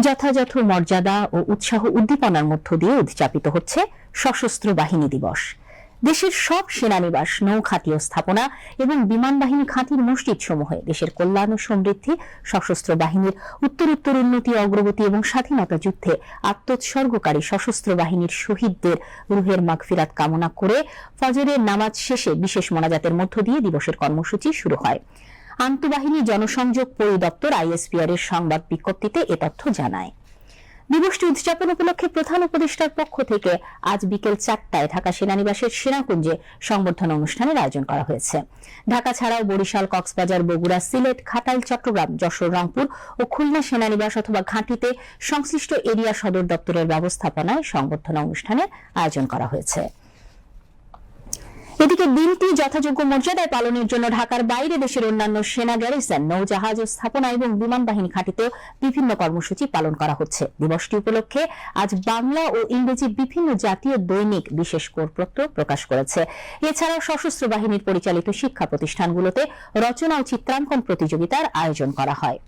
যথাযথ মর্যাদা ও উৎসাহ উদ্দীপনার মধ্য দিয়ে উদযাপিত হচ্ছে সশস্ত্র বাহিনী দিবস। দেশের সব সেনানিবাস ও স্থাপনা এবং বিমান বাহিনী খাতির মসজিদ সমূহে দেশের কল্যাণ ও সমৃদ্ধি, সশস্ত্র বাহিনীর উত্তরোত্তর উন্নতি, অগ্রগতি এবং স্বাধীনতা যুদ্ধে আত্মোৎসর্গকারী সশস্ত্র বাহিনীর শহীদদের রুহের মাগফিরাত কামনা করে ফজরের নামাজ শেষে বিশেষ মোনাজাতের মধ্য দিয়ে দিবসের কর্মসূচি শুরু হয়। আন্তঃবাহিনী জনসংযোগ পরিদপ্তর আইএসপিআর এর সংবাদ বিজ্ঞপ্তিতে এ তথ্য জানায়। দিবসটি উদযাপন উপলক্ষে প্রধান উপদেষ্টার পক্ষ থেকে আজ বিকেল চারটায় ঢাকা সেনানিবাসের সেনাকুঞ্জে সংবর্ধনা অনুষ্ঠানের আয়োজন করা হয়েছে। ঢাকা ছাড়াও বরিশাল, কক্সবাজার, বগুড়া, সিলেট ঘাটাইল চট্টগ্রাম, যশোর, রংপুর ও খুলনা সেনানিবাস অথবা ঘাঁটিতে সংশ্লিষ্ট এরিয়া সদর দপ্তরের ব্যবস্থাপনায় সংবর্ধনা অনুষ্ঠানের আয়োজন করা হয়েছে। এদিকে দিনটি যথাযোগ্য মর্যাদায় পালনের জন্য ঢাকার বাইরে দেশের অন্যান্য সেনা গ্যারিসন নৌজাহাজ স্থাপনা এবং বিমান বাহিনী ঘাঁটিতেও বিভিন্ন কর্মসূচি পালন করা হচ্ছে। দিবসটি উপলক্ষে আজ বাংলা ও ইংরেজি বিভিন্ন জাতীয় দৈনিক বিশেষ করপত্র প্রকাশ করেছে। এছাড়াও সশস্ত্র বাহিনীর পরিচালিত শিক্ষা প্রতিষ্ঠানগুলোতে রচনা ও চিত্রাঙ্কন প্রতিযোগিতার আয়োজন করা হয়।